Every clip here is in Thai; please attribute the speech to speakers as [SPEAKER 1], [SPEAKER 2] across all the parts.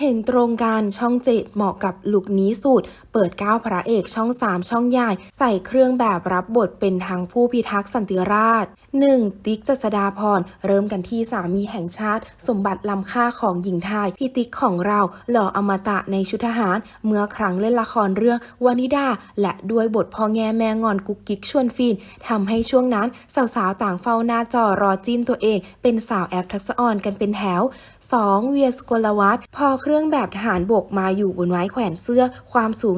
[SPEAKER 1] เห็นตรงกันช่องเจ็ดเหมาะกับลุคนี้สุด เปิดก้าวพระเอกช่อง3ช่องใหญ่ ใส่เครื่องแบบรับบทเป็นทางผู้พิทักษ์สันติราษ 1. ติ๊กเจษดาพร เริ่มกันที่สามีแห่งชาติ สมบัติล้ำค่าของหญิงไทยพี่ติ๊กของเราหล่ออมตะในชุดทหาร เมื่อครั้งเล่นละครเรื่องวานิดา และด้วยบทพ่อแง่แม่งอนกุ๊กกิ๊กชวนฟินทำให้ช่วงนั้นสาวๆต่างเฝ้าหน้าจอรอจิ้นตัวเอง เป็นสาวแอฟทักษออนกันเป็นแถว 2. เวียสกลวัฒน์พอเครื่องแบบทหารบกมาอยู่บนไม้แขวนเสื้อ ความสูง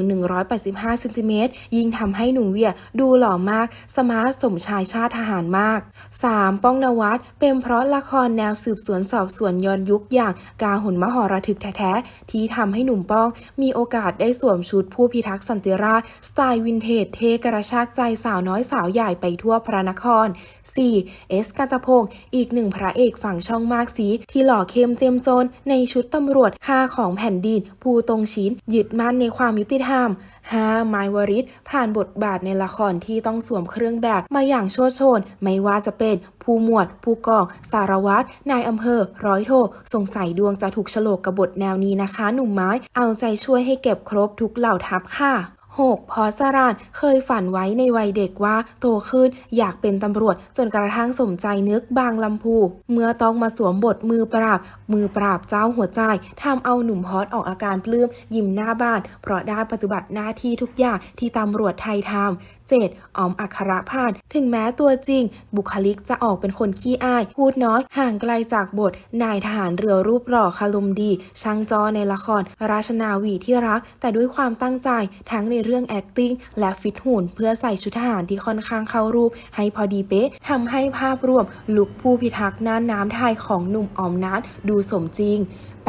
[SPEAKER 1] 185เซนติเมตรยิ่งทำให้หนุ่มเวียดูหล่อมาก สมาร์ทสมชายชาติทหารมาก 3. ป้องนวัดเป็นเพราะละครแนวสืบสวนสอบสวนย้อนยุคอย่างกาหุนมหรทึกแท้ๆ ที่ทำให้หนุ่มป้อง มีโอกาสได้สวมชุดผู้พิทักษ์สันติราษฎร์สไตล์วินเทจเทกระชากใจสาวน้อยสาวใหญ่ไปทั่วพระนคร 4. เอสกันตพงศ์อีกหนึ่งพระเอกฝั่งช่องมากสี ที่หล่อเข้มเจมโจนในชุดตำรวจค่าของแผ่นดินผู้ตรงชินยึดมั่นในความยุติธรรม 5. ไมายวริศผ่านบทบาทในละครที่ต้องสวมเครื่องแบบมาอย่างโชดโชน ไม่ว่าจะเป็นผู้หมวด ผู้กอง สารวัตร นายอำเภอ ร้อยโท สงสัยดวงจะถูกฉลกกับบทแนวนี้นะคะ หนุ่มไม้ เอาใจช่วยให้เก็บครบทุกเหล่าทัพค่ะ 6. พอสรานเคยฝันไว้ในวัยเด็กว่า โตขึ้นอยากเป็นตำรวจจนกระทั่งสมใจนึกบางลำพู เมื่อต้องมาสวมบทมือปราบ มือปราบเจ้าหัวใจทำเอาหนุ่มฮอตออกอาการปลื้มยิ้มหน้าบ้าน เพราะได้ปฏิบัติหน้าที่ทุกอย่างที่ตำรวจไทยทำ 7. ออมอัครพาดถึงแม้ตัวจริง บุคลิกจะออกเป็นคนขี้อาย พูดน้อย ห่างไกลจากบท นายทหารเรือรูปหล่อคารมดี ช่างจอในละคร ราชนาวีที่รัก แต่ด้วยความตั้งใจทั้งในเรื่อง acting และฟิตหุ่น เพื่อใส่ชุดทหารที่ค่อนข้างเข้ารูป ให้พอดีเป๊ะทำให้ภาพรวมลุคผู้พิทักษ์น่านน้ำไทยของหนุ่มออมนัทดูสมจริง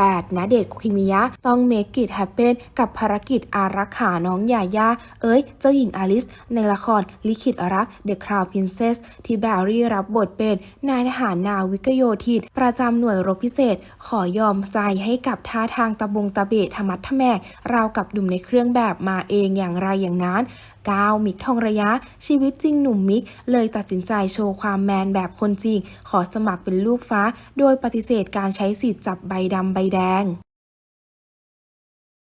[SPEAKER 1] 8. ณเดชคุกิมิยะ ต้องเมกกิ t แฮปเ e นกับภารกิจอารักขาน้องยายา เอ้ย เจ้าหญิงอลิส ในละครลิขิตรัก The Crown Princess ที่แบรี่รับบทเป็นนายทหารนาวิกโยธินประจำหน่วยรบพิเศษ ขอยอมใจให้กับท่าทางตะบงตะเบะธรรมัดทแมกราวกับหนุ่มในเครื่องแบบมาเองอย่างไรอย่างนั้น 9. มิกทองระยะ ชีวิตจริงหนุ่มมิก เลยตัดสินใจโชว์ความแมนแบบคนจริง ขอสมัครเป็นลูกฟ้า โดยปฏิเสธการใช้สิทธิ์จับใบดำใบแดง